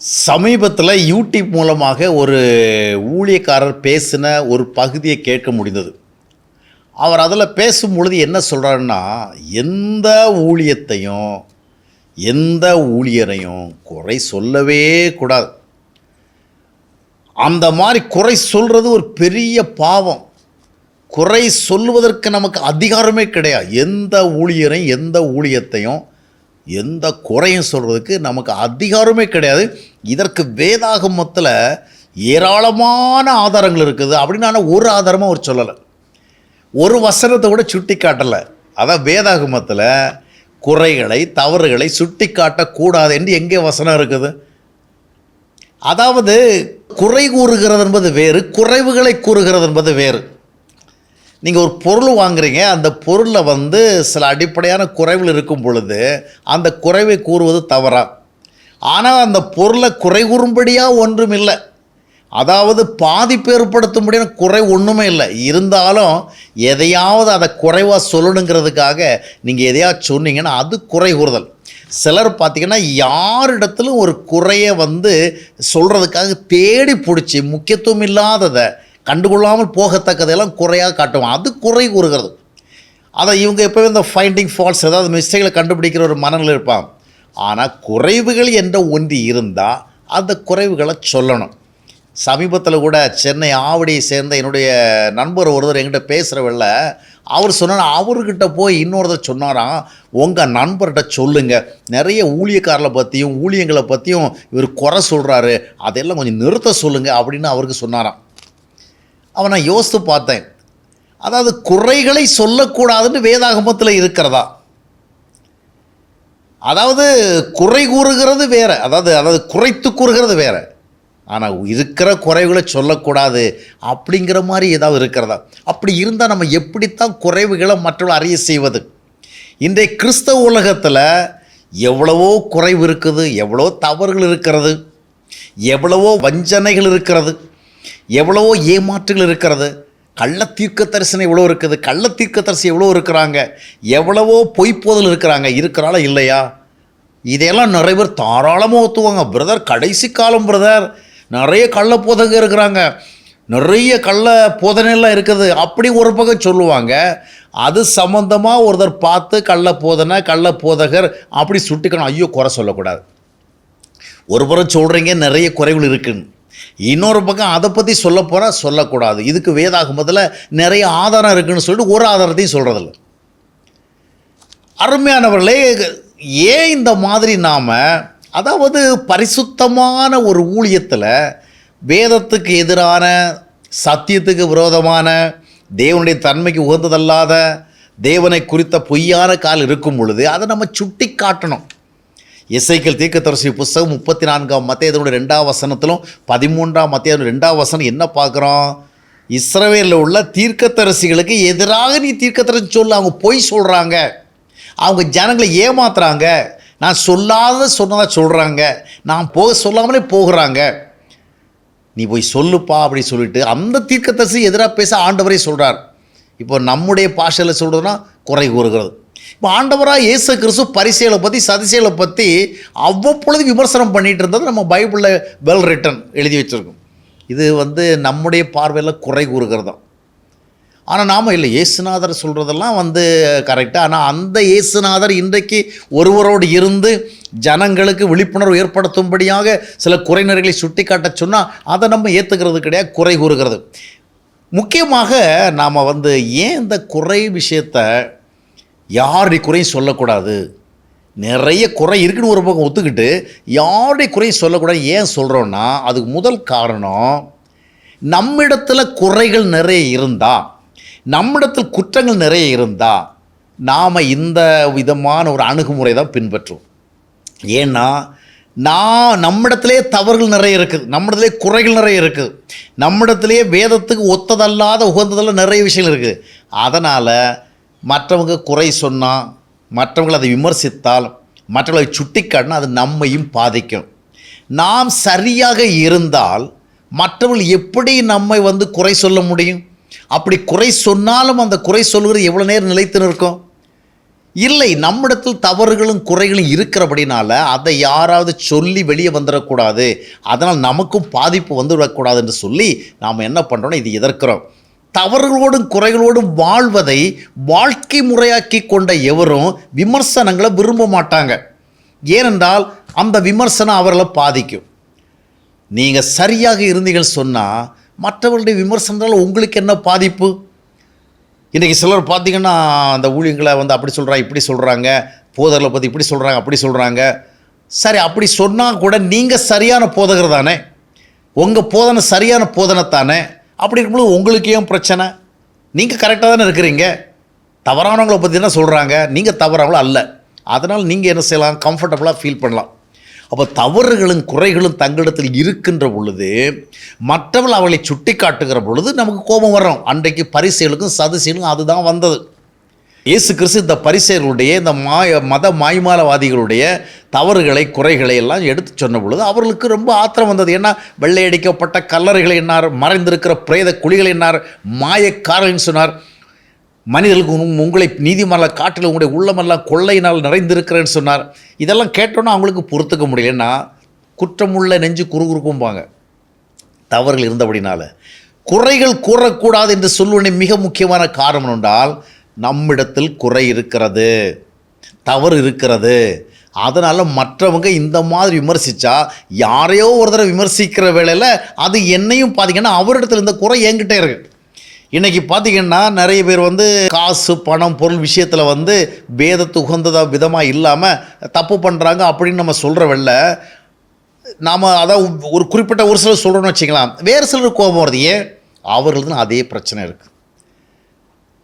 சமீபத்தில் யூடியூப் மூலமாக ஒரு ஊழியக்காரர் பேசின ஒரு பகுதியை கேட்க முடிந்தது. அவர் அதில் பேசும் பொழுது என்ன சொல்கிறாருன்னா எந்த ஊழியத்தையும் எந்த ஊழியரையும் குறை சொல்லவே கூடாது. அந்த மாதிரி குறை சொல்கிறது ஒரு பெரிய பாவம். குறை சொல்லுவதற்கு நமக்கு அதிகாரமே கிடையாது. எந்த ஊழியரையும் எந்த ஊழியத்தையும் எந்த குறையும் சொல்கிறதுக்கு நமக்கு அதிகாரமே கிடையாது. இதற்கு வேதாகமத்தில் ஏராளமான ஆதாரங்கள் இருக்குது. அப்படின்னு ஆனால் ஒரு ஆதாரமாக அவர் சொல்லலை. ஒரு வசனத்தை கூட சுட்டி காட்டலை அதான் வேதாகமத்தில் குறைகளை தவறுகளை சுட்டி காட்டக்கூடாது என்று எங்கே வசனம் இருக்குது? அதாவது குறை கூறுகிறது என்பது வேறு குறைவுகளை கூறுகிறது என்பது வேறு. நீங்கள் ஒரு பொருள் வாங்குறீங்க அந்த பொருளில் வந்து சில அடிப்படையான குறைவுகள் இருக்கும் பொழுது அந்த குறைவை கூறுவது தவறா? ஆனால் அந்த பொருளை குறை கூறும்படியாக ஒன்றும் இல்லை. அதாவது பாதிப்பு ஏற்படுத்தும்படியான குறை ஒன்றுமே இல்லை. இருந்தாலும் எதையாவது அதை குறைவாக சொல்லணுங்கிறதுக்காக நீங்கள் எதையாவது சொன்னீங்கன்னா அது குறை கூறுதல். சிலர் பார்த்திங்கன்னா யாரிடத்திலும் ஒரு குறையை வந்து சொல்கிறதுக்காக தேடி பிடிச்சி முக்கியத்துவம் இல்லாததை கண்டுகொள்ளாமல் போகத்தக்கதெல்லாம் குறையாக காட்டுவோம் அது குறை கூறுகிறது. அதை இவங்க எப்போவே இந்த ஃபைண்டிங் ஃபால்ஸ் ஏதாவது மிஸ்டேக்கில் கண்டுபிடிக்கிற ஒரு மனநிலை இருப்பான் ஆனால் குறைவுகள் என்ற ஒன்று இருந்தால் அந்த குறைவுகளை சொல்லணும். சமீபத்தில் கூட சென்னை ஆவடியை சேர்ந்த என்னுடைய நண்பர் ஒருத்தர் என்கிட்ட பேசுகிறவல்ல அவர் சொன்னார் அவர்கிட்ட போய் இன்னொருத்தர் சொன்னாராம் உங்கள் நண்பர்கிட்ட சொல்லுங்கள் நிறைய ஊழியக்காரரை பற்றியும் ஊழியங்களை பற்றியும் இவர் குறை சொல்கிறாரு அதெல்லாம் கொஞ்சம் நிறுத்த சொல்லுங்கள் அப்படின்னு அவருக்கு சொன்னாராம். அவன் நான் யோசித்து பார்த்தேன். அதாவது குறைகளை சொல்லக்கூடாதுன்னு வேதாகமத்தில் இருக்கிறதா? அதாவது குறை கூறுகிறது வேற. அதாவது அதாவது குறைத்து கூறுகிறது வேற. ஆனால் இருக்கிற குறைவுகளை சொல்லக்கூடாது அப்படிங்கிற மாதிரி ஏதாவது இருக்கிறதா? அப்படி இருந்தால் நம்ம எப்படித்தான் குறைவுகளை மற்றவர்கள் அறிய செய்வது? இன்றைய கிறிஸ்தவ உலகத்தில் எவ்வளவோ குறைவு இருக்குது எவ்வளோ தவறுகள் இருக்கிறது எவ்வளவோ வஞ்சனைகள் இருக்கிறது. எவ்வளவோ ஏமாற்றுகள் இருக்கிறது. கள்ள தீர்க்க தரிசனம் எவ்வளோ இருக்குது? கள்ள தீர்க்க தரிசனம் எவ்வளோ இருக்கிறாங்க? எவ்வளவோ பொய்ப்போதல் இருக்கிறாங்க. இருக்கிறாளா இல்லையா? இதையெல்லாம் நிறைய பேர் தாராளமாக ஒத்துவாங்க. பிரதர் கடைசி காலம் பிரதர் நிறைய கள்ள போதக இருக்கிறாங்க. நிறைய கள்ள போதனைலாம் இருக்குது. அப்படி ஒரு பக்கம் சொல்லுவாங்க. அது சம்மந்தமாக ஒருத்தர் பார்த்து கள்ள போதனை கள்ள போதகர் அப்படி சுட்டிக்கணும். ஐயோ குறை சொல்லக்கூடாது. ஒருபுறம் சொல்கிறீங்க நிறைய குறைகள் இருக்குன்னு. இன்னொரு பக்கம் அதை பற்றி சொல்ல போகிறா சொல்லக்கூடாது. இதுக்கு வேதாகமத்தில் நிறைய ஆதாரம் இருக்குதுன்னு சொல்லிட்டு ஒரு ஆதாரத்தையும் சொல்கிறதில்ல அருமையானவர்களே ஏன் இந்த மாதிரி நாம் அதாவது பரிசுத்தமான ஒரு ஊழியத்தில் வேதத்துக்கு எதிரான சத்தியத்துக்கு விரோதமான தேவனுடைய தன்மைக்கு உகந்ததல்லாத தேவனை குறித்த பொய்யான கால் இருக்கும் பொழுது அதை நம்ம சுட்டி காட்டணும் இசைக்கல் தீர்க்கதரிசி புஸ்தகம் முப்பத்தி நான்காம் மத்தியதனுடைய ரெண்டாம் வசனத்திலும் பதிமூன்றாம் மத்திய ரெண்டாம் வசனம் என்ன பார்க்குறோம் இஸ்ரவேலில் உள்ள தீர்க்கத்தரசிகளுக்கு எதிராக நீ தீர்க்கத்தரசி சொல்லு அவங்க பொய் சொல்கிறாங்க அவங்க ஜனங்களை ஏமாத்துறாங்க. நான் சொல்லாத சொன்னதாக சொல்கிறாங்க நான் போக சொல்லாமலே போகிறாங்க. நீ போய் சொல்லுப்பா அப்படி சொல்லிட்டு அந்த தீர்க்கத்தரசி எதிராக பேச ஆண்டவரே சொல்கிறார் இப்போ நம்முடைய பாஷையில் சொல்கிறதுனா குறை கூறுகிறது. இப்போ ஆண்டவராக இயேசு கிறிஸ்து பரிசைகளை பற்றி சதிசைகளை பற்றி அவ்வப்பொழுது விமர்சனம் பண்ணிகிட்டு இருந்தது நம்ம பைபிளில் வெல் ரிட்டன் எழுதி வச்சுருக்கோம். இது வந்து நம்முடைய பார்வையில் குறை கூறுகிறது தான் ஆனால் நாம் இல்லை இயேசுநாதர் சொல்கிறதெல்லாம் வந்து கரெக்டாக ஆனால் அந்த இயேசுநாதர் இன்றைக்கு ஒருவரோடு இருந்து ஜனங்களுக்கு விழிப்புணர்வு ஏற்படுத்தும்படியாக சில குறைநிறைகளை சுட்டி காட்ட சொன்னால் அதை நம்ம ஏற்றுக்கிறது கிடையாது குறை கூறுகிறது. முக்கியமாக நாம் வந்து ஏன் இந்த குறை விஷயத்தை யாருடைய குறையும் சொல்லக்கூடாது. நிறைய குறை இருக்குன்னு ஒரு பக்கம் ஒத்துக்கிட்டு யாருடைய குறையும் சொல்லக்கூடாது ஏன் சொல்கிறோன்னா அதுக்கு முதல் காரணம் நம்மிடத்தில் குறைகள் நிறைய இருந்தால் நம்மிடத்தில் குற்றங்கள் நிறைய இருந்தால் நாம் இந்த விதமான ஒரு அணுகுமுறை தான் பின்பற்றுவோம். ஏன்னா நான் நம்மிடத்திலே தவறுகள் நிறைய இருக்குது நம்மிடத்திலே குறைகள் நிறைய இருக்குது நம்மிடத்திலே வேதத்துக்கு ஒத்ததல்லாத உகந்ததெல்லாம் நிறைய விஷயங்கள் இருக்குது. அதனால் மற்றவங்க குறை சொன்னால் மற்றவங்களை அதை விமர்சித்தால் மற்றவர்களை சுட்டிக்காட்டினா அது நம்மையும் பாதிக்கும். நாம் சரியாக இருந்தால் மற்றவர்கள் எப்படி நம்மை வந்து குறை சொல்ல முடியும்? அப்படி குறை சொன்னாலும் அந்த குறை சொல்கிறது எவ்வளோ நேரம் நிலைத்து நிற்கும்? இல்லை நம்மிடத்தில் தவறுகளும் குறைகளும் இருக்கிறபடினால அதை யாராவது சொல்லி வெளியே வந்துடக்கூடாது. அதனால் நமக்கும் பாதிப்பு வந்துவிடக்கூடாது என்று சொல்லி நாம் என்ன பண்ணுறோன்னா இது எதிர்க்கிறோம். தவறுகளோடும் குறைகளோடும் வாழ்வதை வாழ்க்கை முறையாக்கி கொண்ட எவரும் விமர்சனங்களை விரும்ப மாட்டாங்க. ஏனென்றால் அந்த விமர்சனம் அவர்களை பாதிக்கும். நீங்கள் சரியாக இருந்தீர்கள் சொன்னால் மற்றவர்களுடைய விமர்சனத்தால் உங்களுக்கு என்ன பாதிப்பு? இன்றைக்கி சிலர் பார்த்தீங்கன்னா அந்த ஊழியங்களை வந்து அப்படி சொல்கிறாங்க இப்படி சொல்கிறாங்க போதகர்களை பற்றி இப்படி சொல்கிறாங்க அப்படி சொல்கிறாங்க சரி அப்படி சொன்னால் கூட நீங்கள் சரியான போதகர் தானே. உங்கள் போதனை சரியான போதனை தானே அப்படி இருக்கும்போது உங்களுக்கு ஏன் பிரச்சனை? நீங்கள் கரெக்டாக தானே இருக்கிறீங்க. தவறானவங்களை பற்றி தான் சொல்கிறாங்க நீங்கள் தவறானவங்களும் அல்ல. அதனால் நீங்கள் என்ன செய்யலாம்? கம்ஃபர்டபுளாக ஃபீல் பண்ணலாம். அப்போ தவறுகளும் குறைகளும் தங்களிடத்தில் இருக்கின்ற பொழுது மற்றவர்கள் அவளை சுட்டி காட்டுகிற பொழுது நமக்கு கோபம் வரும். அன்றைக்கு பரிசெயலுக்கும் சதுசெயலுக்கும் அதுதான் வந்தது. இயேசு கிறிஸ்து இந்த பரிசெயர்களுடைய இந்த மாய மத மாய்மாலவாதிகளுடைய தவறுகளை குறைகளை எல்லாம் எடுத்து சொன்ன பொழுது அவர்களுக்கு ரொம்ப ஆத்திரம் வந்தது. ஏன்னா வெள்ளையடிக்கப்பட்ட கல்லறைகளை என்னார் மறைந்திருக்கிற பிரேத குழிகள் என்னார் மாயக்காரன் சொன்னார் மனிதர்களுக்கு உங்களை நீதிமன்ற காட்டில் உங்களுடைய உள்ளமெல்லாம் கொள்ளையினால் நிறைந்திருக்கிறேன்னு சொன்னார். இதெல்லாம் கேட்டோன்னா அவங்களுக்கு பொறுத்துக்க முடியலன்னா குற்றமுள்ள நெஞ்சு குறுகுறுக்கும்பாங்க. தவறுகள் இருந்தபடினால. குறைகள் கூறக்கூடாது என்று சொல்லுவதே மிக முக்கியமான காரணம் என்றால் நம்மிடத்தில் குறை இருக்கிறது தவறு இருக்கிறது. அதனால் மற்றவங்க இந்த மாதிரி விமர்சித்தா யாரையோ ஒரு தடவை விமர்சிக்கிற வேளையில் அது என்னையும் பார்த்தீங்கன்னா அவரிடத்துல இந்த குறை என்கிட்ட இருக்கு. இன்றைக்கி பார்த்தீங்கன்னா நிறைய பேர் வந்து காசு பணம் பொருள் விஷயத்தில் வந்து வேதத்து உகந்ததாக விதமாக இல்லாமல் தப்பு பண்ணுறாங்க அப்படின்னு நம்ம சொல்கிற வெளில நாம் அதான் ஒரு குறிப்பிட்ட ஒரு சிலர் சொல்கிறோன்னு வச்சுக்கலாம். வேறு சிலர் கோபம் வருது. ஏன்? அவர்களுக்கு அதே பிரச்சனை இருக்குது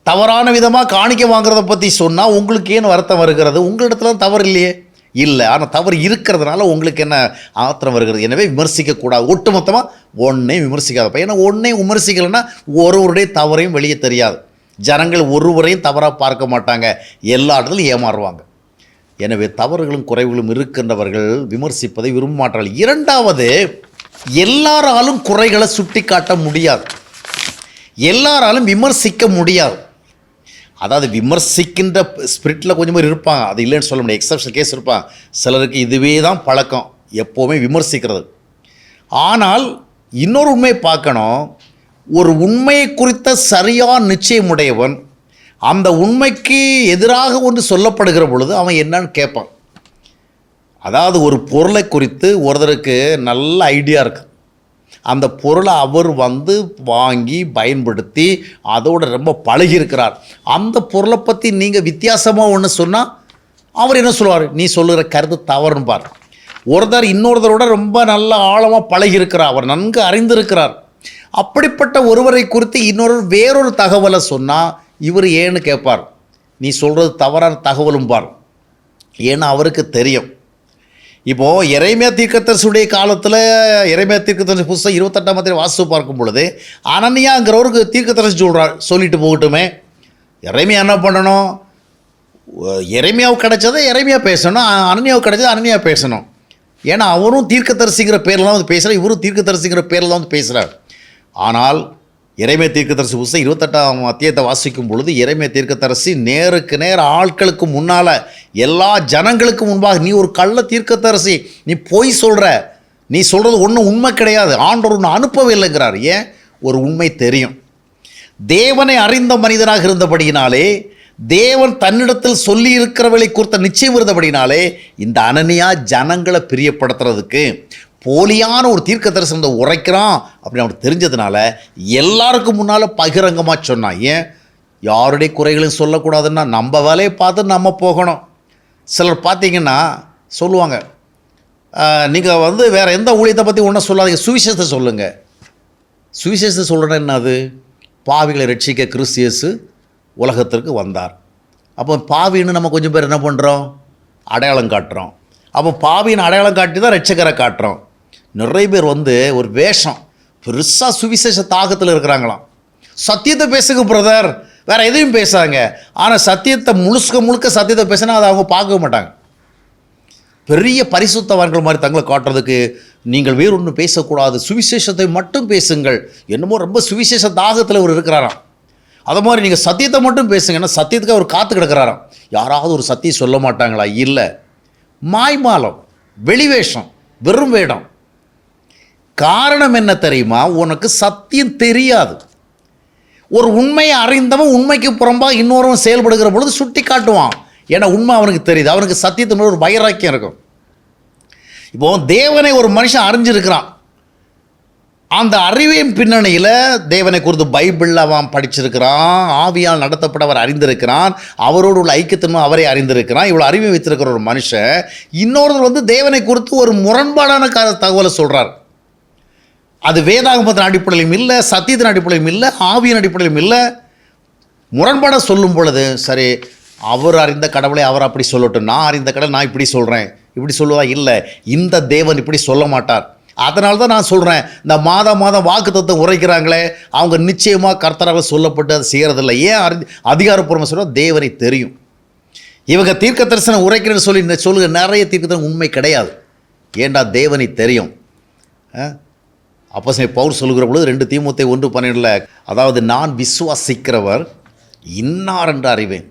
தவறான விதமாக காணிக்க வாங்குறத பற்றி சொன்னால் உங்களுக்கு ஏன் வருத்தம் வருகிறது? உங்களிடத்துல தான் தவறு இல்லையே. இல்லை. ஆனால் தவறு இருக்கிறதுனால உங்களுக்கு என்ன ஆத்திரம் வருகிறது? எனவே விமர்சிக்கக்கூடாது ஒட்டுமொத்தமாக ஒன்றே விமர்சிக்காதப்ப ஏன்னா ஒன்றே விமர்சிக்கலைன்னா ஒருவருடைய தவறையும் வெளியே தெரியாது. ஜனங்கள் ஒருவரையும் தவறாக பார்க்க மாட்டாங்க. எல்லா இடத்துலையும் ஏமாறுவாங்க. எனவே தவறுகளும் குறைவுகளும் இருக்கின்றவர்கள் விமர்சிப்பதை விரும்ப மாட்டார்கள் இரண்டாவது எல்லாராலும் குறைகளை சுட்டி காட்ட முடியாது. எல்லாராலும் விமர்சிக்க முடியாது. அதாவது விமர்சிக்கின்ற ஸ்பிரிட்டில் கொஞ்சம் பேர் இருப்பாங்க. அது இல்லைன்னு சொல்ல முடியாது. எக்ஸப்ஷன் கேஸ் இருப்பாங்க. சிலருக்கு இதுவே தான் பழக்கம். எப்போவுமே விமர்சிக்கிறது. ஆனால் இன்னொரு உண்மையை பார்க்கணும். ஒரு உண்மையை குறித்த சரியான நிச்சயமுடையவன் அந்த உண்மைக்கு எதிராக ஒன்று சொல்லப்படுகிற பொழுது அவன் என்னன்னு கேட்பான். அதாவது ஒரு பொருளை குறித்து ஒருத்தருக்கு நல்ல ஐடியா இருக்குது அந்த பொருளை அவர் வந்து வாங்கி பயன்படுத்தி அதோட ரொம்ப பழகியிருக்கிறார். அந்த பொருளை பற்றி நீங்கள் வித்தியாசமாக ஒன்று சொன்னால் அவர் என்ன சொல்லுவார்? நீ சொல்லுகிற கருத்து தவறுன்னு பார். ஒருத்தர் இன்னொருத்தரோட ரொம்ப நல்ல ஆழமாக பழகியிருக்கிறார். அவர் நன்கு அறிந்திருக்கிறார். அப்படிப்பட்ட ஒருவரை குறித்து இன்னொரு வேறொரு தகவலை சொன்னால் இவர் ஏன்னு கேட்பார் நீ சொல்கிறது தவறான தகவலும் பார். ஏன்னா அவருக்கு தெரியும். இப்போது இறைமையா தீர்க்கத்தரசுடைய காலத்தில் இறைமையா தீர்க்கத்தரசு புதுசாக இருபத்தெட்டாம் தேதி வாசித்து பார்க்கும் பொழுது அனன்யாங்கிறவருக்கு தீர்க்கத்தரசு சொல்கிறார் சொல்லிட்டு போகட்டுமே. இறைமையா என்ன பண்ணணும்? இறைமையாவுக்கு கிடைச்சதை இறைமையா பேசணும் அனன்யாவுக்கு கிடைச்சது அனன்யா பேசணும். ஏன்னா அவரும் தீர்க்கத்தரசிங்கிற பேரில் தான் வந்து பேசுகிறார் இவரும் தீர்க்கத்தரசிங்கிற பேரில் தான் வந்து பேசுகிறார் ஆனால் இறைமை தீர்க்கதரசி புஸ்தகம் இருபத்தெட்டாம் அத்தியத்தை வாசிக்கும் பொழுது இறைமை தீர்க்கத்தரசி நேருக்கு நேர் ஆட்களுக்கு முன்னால் எல்லா ஜனங்களுக்கு முன்பாக நீ ஒரு கள்ள தீர்க்கத்தரசி நீ பொய் சொல்கிற நீ சொல்கிறது ஒன்றும் உண்மை கிடையாது. ஆண்டவர் ஒன்று அனுப்பவே இல்லைங்கிறார் ஏன்? ஒரு உண்மை தெரியும். தேவனை அறிந்த மனிதனாக இருந்தபடியினாலே தேவன் தன்னிடத்தில் சொல்லி இருக்கிறவளை குறித்த நிச்சயம் இருந்தபடினாலே இந்த அனனியா ஜனங்களை பிரியப்படுத்துறதுக்கு போலியான ஒரு தீர்க்க தரிசனத்தை உரைக்கிறான் அப்படின்னு அவனுக்கு தெரிஞ்சதுனால எல்லாருக்கும் முன்னால் பகிரங்கமாக சொன்னான். ஏன்? யாருடைய குறைகளையும் சொல்லக்கூடாதுன்னா நம்ம வேலையை பார்த்து நம்ம போகணும். சிலர் பார்த்தீங்கன்னா சொல்லுவாங்க நீங்கள் வந்து வேறு எந்த ஊழியத்தை பற்றி ஒன்றும் சொல்லாதீங்க சுவிசேஷத்தை சொல்லுங்கள் சுவிசேஷத்தை சொல்கிறேன்னா என்னது பாவிகளை ரட்சிக்க கிறிஸ்தியஸு உலகத்திற்கு வந்தார். அப்போ பாவின்னு நம்ம கொஞ்சம் பேர் என்ன பண்ணுறோம் அடையாளம் காட்டுறோம். அப்போ பாவியின் அடையாளம் காட்டி தான் ரட்சகரை காட்டுறோம். நிறைய பேர் வந்து ஒரு வேஷம் பெருசாக சுவிசேஷ தாகத்தில் இருக்கிறாங்களாம். சத்தியத்தை பேசுங்க பிரதர் வேறு எதையும் பேசுகிறாங்க ஆனால் சத்தியத்தை முழுக்க முழுக்க சத்தியத்தை பேசினா அதை அவங்க பார்க்க மாட்டாங்க. பெரிய பரிசுத்தவான்கள் மாதிரி தங்களை காட்டுறதுக்கு நீங்கள் வேறு ஒன்றும் பேசக்கூடாது. சுவிசேஷத்தை மட்டும் பேசுங்கள். என்னமோ ரொம்ப சுவிசேஷ தாகத்தில் அவர் இருக்கிறாராம். அது மாதிரி நீங்கள் சத்தியத்தை மட்டும் பேசுங்கன்னா சத்தியத்துக்கு அவர் காத்து கிடக்கிறாராம். யாராவது ஒரு சத்தியம் சொல்ல மாட்டாங்களா? இல்லை. மாய்மாலம் வெளிவேஷம் வெறும் வேடம். காரணம் என்ன தெரியுமா? உனக்கு சத்தியம் தெரியாது. ஒரு உண்மையை அறிந்தவன் உண்மைக்கு புறம்பாக இன்னொருவன் செயல்படுகிற பொழுது சுட்டி காட்டுவான் ஏன்னா உண்மை அவனுக்கு தெரியுது. அவனுக்கு சத்தியத்தின் ஒரு வைராக்கியம் இருக்கும். இப்போ தேவனை ஒரு மனுஷன் அறிஞ்சிருக்கிறான். அந்த அறிவின் பின்னணியில் தேவனை குறித்து பைபிளில் அவன் படிச்சிருக்கிறான். ஆவியால் நடத்தப்பட்டவர் அறிந்திருக்கிறான். அவரோடு உள்ள ஐக்கியத்தன்மை அவரை அறிந்திருக்கிறான். இவ்வளோ அறிவை வைத்திருக்கிற ஒரு மனுஷன். இன்னொருத்தர் வந்து தேவனை குறித்து ஒரு முரண்பாடான க தகவலை சொல்கிறார் அது வேதாகமத்தின் அடிப்படையிலும் இல்லை சத்தியத்தின் அடிப்படையிலும் இல்லை ஆவியின் அடிப்படையிலும் இல்லை. முரண்பாட சொல்லும் பொழுது சரி அவர் அறிந்த கடவுளை அவர் அப்படி சொல்லட்டும் நான் அறிந்த கடவுளை நான் இப்படி சொல்கிறேன் இப்படி சொல்லுவா? இல்லை. இந்த தேவன் இப்படி சொல்ல மாட்டார். அதனால தான் நான் சொல்கிறேன் இந்த மாதம் மாதம் வாக்கு தத்துவம் உரைக்கிறாங்களே அவங்க நிச்சயமாக கர்த்தராக சொல்லப்பட்டு அதை செய்கிறதில்ல ஏன் அறி அதிகாரப்பூர்வமாக சொல்ல தேவனை தெரியும். இவங்க தீர்க்க தரிசனம் உரைக்கிறேன்னு சொல்லி இந்த சொல்லுங்க நிறைய தீர்க்க தரிசனம் உண்மை கிடையாது. ஏண்டா தேவனை தெரியும்? அப்போ பவுல் சொல்லுகிற பொழுது ரெண்டு தீமுத்தை ஒன்று பன்னெண்டில் அதாவது நான் விசுவாசிக்கிறவர் இன்னார் என்று அறிவேன்.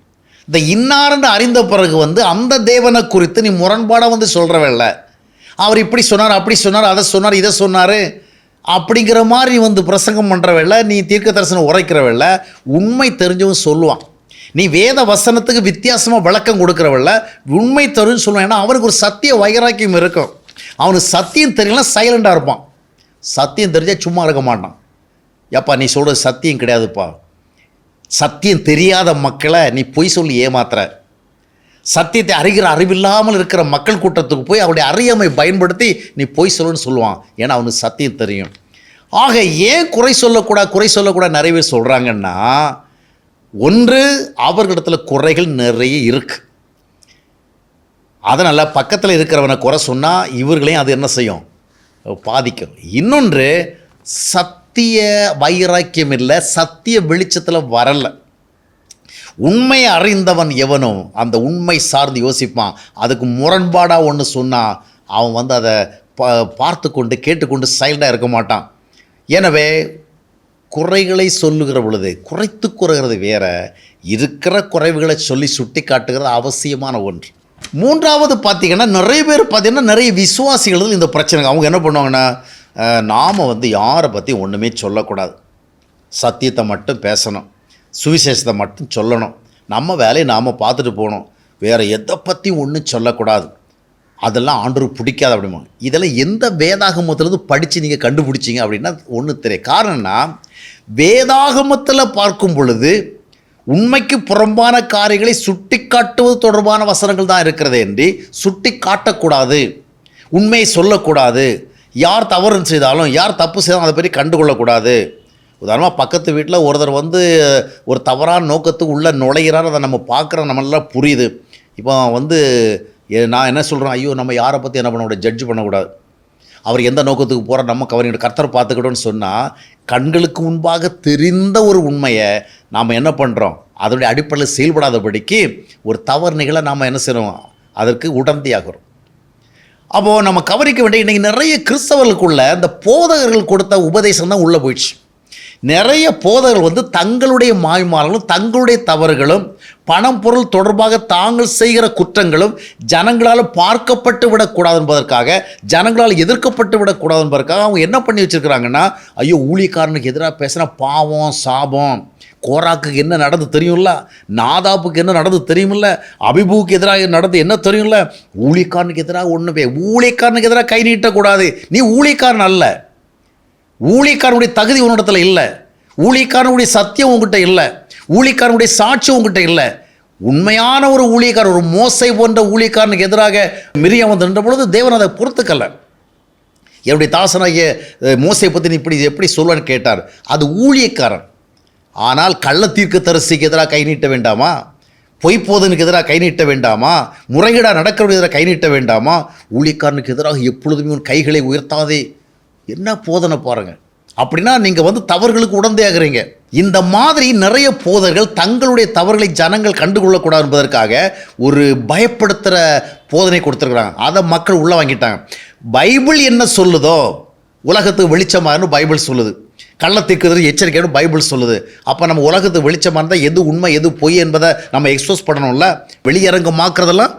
இந்த இன்னார் என்று அறிந்த பிறகு வந்து அந்த தேவனை குறித்து நீ முரண்பாடாக வந்து சொல்கிறவல்ல அவர் இப்படி சொன்னார் அப்படி சொன்னார் அதை சொன்னார் இதை சொன்னார் அப்படிங்கிற மாதிரி வந்து பிரசங்கம் பண்ணுறவல்ல நீ தீர்க்க தரிசனம் உரைக்கிறவல்ல உண்மை தெரிஞ்சவன் சொல்லுவான். நீ வேத வசனத்துக்கு வித்தியாசமாக விளக்கம் கொடுக்குறவல்ல உண்மை தருன்னு சொல்லுவான். ஏன்னா அவனுக்கு ஒரு சத்திய வைராக்கியம் இருக்கும். அவனுக்கு சத்தியம் தெரியல சைலண்டாக இருப்பான். சத்தியம் தெரிஞ்சால் சும்மா இருக்க மாட்டான். ஏப்பா நீ சொல்கிறது சத்தியம் கிடையாதுப்பா. சத்தியம் தெரியாத மக்களை நீ பொய் சொல்லி ஏமாத்துற. சத்தியத்தை அறிகிற அறிவில்லாமல் இருக்கிற மக்கள் கூட்டத்துக்கு போய் அவருடைய அறியாமை பயன்படுத்தி நீ பொய் சொல்லுன்னு சொல்லுவான். ஏன்னா அவனுக்கு சத்தியம் தெரியும். ஆக ஏன் குறை சொல்லக்கூடாது குறை சொல்லக்கூடாது நிறைய பேர் சொல்கிறாங்கன்னா ஒன்று அவர்களிடத்தில் குறைகள் நிறைய இருக்குது அதனால் பக்கத்தில் இருக்கிறவனை குறை சொன்னால் இவர்களையும் அது என்ன செய்யும்? பாதிக்கும். இன்னொன்று சத்திய வைராக்கியம் இல்லை சத்திய வெளிச்சத்தில் வரலை. உண்மை அறிந்தவன் எவனோ அந்த உண்மை சார்ந்து யோசிப்பான். அதுக்கு முரண்பாடாக ஒன்று சொன்னால் அவன் வந்து அதை பா பார்த்து கொண்டு கேட்டுக்கொண்டு சைல்டாக இருக்க மாட்டான். எனவே குறைகளை சொல்லுகிற பொழுது குறைத்து குறைகிறது வேற இருக்கிற குறைவுகளை சொல்லி சுட்டி காட்டுகிறது அவசியமான ஒன்று. மூன்றாவது பார்த்தீங்கன்னா நிறைய பேர் பார்த்திங்கன்னா நிறைய விசுவாசிகள் இந்த பிரச்சனை அவங்க என்ன பண்ணுவாங்கன்னா நாம் வந்து யாரை பற்றி ஒன்றுமே சொல்லக்கூடாது. சத்தியத்தை மட்டும் பேசணும். சுவிசேஷத்தை மட்டும் சொல்லணும். நம்ம வேலையை நாம் பார்த்துட்டு போகணும். வேறு எதை பற்றி ஒன்றும் சொல்லக்கூடாது. அதெல்லாம் ஆண்டருக்கு பிடிக்காது அப்படிமா இதெல்லாம் எந்த வேதாகமத்திலேருந்து படித்து நீங்கள் கண்டுபிடிச்சிங்க அப்படின்னா ஒன்று தெரியும் காரணம்னா வேதாகமத்தில் பார்க்கும் பொழுது உண்மைக்கு புறம்பான காரியங்களை சுட்டி காட்டுவது தொடர்பான வசனங்கள் தான் இருக்கிறது என்று சுட்டி காட்டக்கூடாது உண்மையை சொல்லக்கூடாது. யார் தவறு செய்தாலும் யார் தப்பு செய்தாலும் அதை பற்றி கண்டுகொள்ளக்கூடாது. உதாரணமாக பக்கத்து வீட்டில் ஒருத்தர் வந்து ஒரு தவறான நோக்கத்துக்கு உள்ளே நுழைகிறார் அதை நம்ம பார்க்குறோம் நம்மளாம் புரியுது. இப்போ வந்து எ- நான் என்ன சொல்கிறேன்? ஐயோ நம்ம யாரை பற்றி என்ன பண்ணக்கூடாது ஜட்ஜ் பண்ணக்கூடாது. அவர் எந்த நோக்கத்துக்கு போகிற நம்ம கவனிக்கிற கர்த்தர் பார்த்துக்கிட்டோன்னு சொன்னால் கண்களுக்கு முன்பாக தெரிந்த ஒரு உண்மையை நாம் என்ன பண்ணுறோம் அதனுடைய அடிப்படையில் செயல்படாதபடிக்கு ஒரு தவறு நிகழ நாம் என்ன செய்கிறோம் அதற்கு உடந்தையாகிறோம். அப்போது நம்ம கவனிக்க வேண்டிய இன்றைக்கி நிறைய கிறிஸ்தவர்களுக்குள்ள இந்த போதகர்கள் கொடுத்த உபதேசம் தான் உள்ளே போயிடுச்சு. நிறைய போதகர்கள் வந்து தங்களுடைய மாய்மார்களும் தங்களுடைய தவறுகளும் பணம் பொருள் தொடர்பாக தாங்கள் செய்கிற குற்றங்களும் ஜனங்களால் பார்க்கப்பட்டு விடக்கூடாது என்பதற்காக ஜனங்களால் எதிர்க்கப்பட்டு விடக்கூடாது என்பதற்காக அவங்க என்ன பண்ணி வச்சுருக்கிறாங்கன்னா ஐயோ ஊழியக்காரனுக்கு எதிராக பேசுனா பாவம் சாபம் கோராக்குக்கு என்ன நடந்து தெரியும்ல நாதாப்புக்கு என்ன நடந்து தெரியுமில்ல அபிபுவுக்கு எதிராக நடந்து என்ன தெரியும்ல ஊழியக்காரனுக்கு எதிராக ஒன்று பே ஊழியக்காரனுக்கு எதிராக கை நீட்டக்கூடாது. நீ ஊழியக்காரன் அல்ல. ஊழியக்காரனுடைய தகுதி உன்னிடத்தில் இல்லை. ஊழியக்காரனுடைய சத்தியம் உங்ககிட்ட இல்லை. ஊழியக்காரனுடைய சாட்சி உங்ககிட்ட இல்லை. உண்மையான ஒரு ஊழியக்காரர் ஒரு மோசை போன்ற ஊழியக்காரனுக்கு எதிராக மிரியம் வந்து நின்ற பொழுது தேவன் அதை பொறுத்துக்கல. என்னுடைய தாசனாகிய மோசை மோசையை பற்றி நீ இப்படி எப்படி சொல்லுவேன்னு கேட்டார். அது ஊழியக்காரன். ஆனால் கள்ள தீர்க்க தரிசிக்கு எதிராக கை நீட்ட வேண்டாமா? பொய்ப்போதனுக்கு எதிராக கை நீட்ட வேண்டாமா? முறைகேடாக நடக்கிறவனுக்கு எதிராக கை நீட்ட வேண்டாமா? ஊழியக்காரனுக்கு எதிராக எப்பொழுதுமே உன் கைகளை உயர்த்தாதே. என்ன போதனை பாருங்க. அப்படின்னா நீங்கள் வந்து தவறுகளுக்கு உடந்தையாகிறீங்க இந்த மாதிரி நிறைய போதர்கள் தங்களுடைய தவறுகளை ஜனங்கள் கண்டுகொள்ளக்கூடாது என்பதற்காக ஒரு பயப்படுத்துகிற போதனை கொடுத்துருக்குறாங்க. அதை மக்கள் உள்ளே வாங்கிட்டாங்க. பைபிள் என்ன சொல்லுதோ உலகத்துக்கு வெளிச்சமாகனு பைபிள் சொல்லுது. கள்ளத்திற்கு எச்சரிக்கைன்னு பைபிள் சொல்லுது. அப்போ நம்ம உலகத்து வெளிச்சமாக இருந்தால் எது உண்மை எது பொய் என்பதை நம்ம எக்ஸ்போஸ் பண்ணணும்ல? வெளியரங்கமாக்குறதெல்லாம்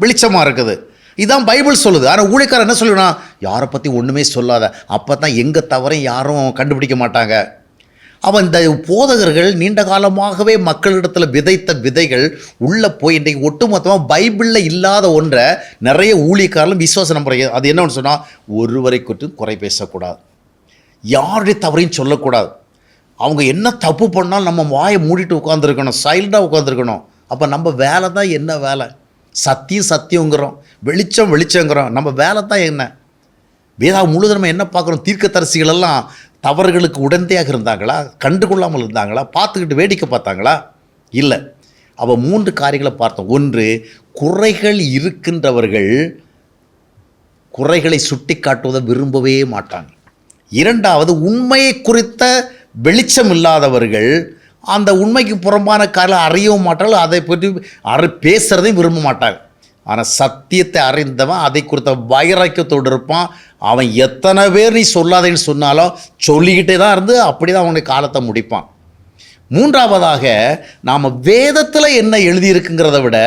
வெளிச்சமாக இருக்குது. இதான் பைபிள் சொல்லுது. ஆனால் ஊழிக்காரர் என்ன சொல்லுனா யாரை பற்றி ஒன்றுமே சொல்லாத. அப்போ தான் எங்கே தவறையும் யாரும் கண்டுபிடிக்க மாட்டாங்க. அவன் இந்த போதகர்கள் நீண்ட காலமாகவே மக்களிடத்தில் விதைத்த விதைகள் உள்ளே போய் இன்றைக்கு ஒட்டுமொத்தமாக பைபிளில் இல்லாத ஒன்றை நிறைய ஊழியக்காரர்களும் விசுவாச நம்புறாங்க. அது என்னன்னு சொன்னால் ஒருவரை குறித்து குறை பேசக்கூடாது. யாருடைய தவறையும் சொல்லக்கூடாது. அவங்க என்ன தப்பு பண்ணாலும் நம்ம வாயை மூடிட்டு உட்காந்துருக்கணும் சைலண்டாக உட்காந்துருக்கணும் அப்போ நம்ம வேலை தான் என்ன வேலை? சத்தியம் சத்தியங்கிறோம். வெளிச்சம் வெளிச்சங்கிறோம். நம்ம வேலை தான் என்ன? வேதா முழுதும் என்ன பார்க்குறோம்? தீர்க்கதரிசிகள் எல்லாம் தவறுகளுக்கு உடந்தையாக இருந்தாங்களா? கண்டுகொள்ளாமல் இருந்தாங்களா? பார்த்துக்கிட்டு வேடிக்கை பார்த்தாங்களா? இல்லை. அவள் மூன்று காரியங்களை பார்த்தோம். ஒன்று குறைகள் இருக்கின்றவர்கள் குறைகளை சுட்டி காட்டுவதை விரும்பவே மாட்டாங்க. இரண்டாவது உண்மையை குறித்த வெளிச்சம் இல்லாதவர்கள் அந்த உண்மைக்கு புறம்பான காரில் அறியவும் மாட்டார்கள். அதை பற்றி அறி பேசுகிறதையும் விரும்ப மாட்டாங்க. ஆனால் சத்தியத்தை அறிந்தவன் அதை குறித்த வைராக்கியத்தோடு இருப்பான். அவன் எத்தனை பேர் நீ சொல்லாதேன்னு சொன்னாலும் சொல்லிக்கிட்டே தான் இருந்து அப்படி தான் அவனுடைய காலத்தை முடிப்பான். மூன்றாவதாக நாம் வேதத்தில் என்ன எழுதியிருக்குங்கிறத விட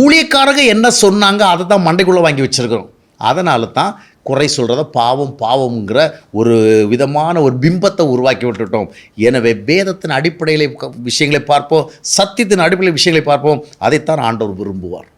ஊழியக்காரங்க என்ன சொன்னாங்க அதை தான் மண்டைக்குள்ளே வாங்கி வச்சுருக்கிறோம். அதனால தான் குறை சொல்கிறத பாவம் பாவம்ங்கிற ஒரு விதமான ஒரு பிம்பத்தை உருவாக்கி விட்டுட்டோம். எனவே வேதத்தின் அடிப்படையில் விஷயங்களை பார்ப்போம் சத்தியத்தின் அடிப்படையில் விஷயங்களை பார்ப்போம். அதைத்தான் ஆண்டவர் விரும்புவார்.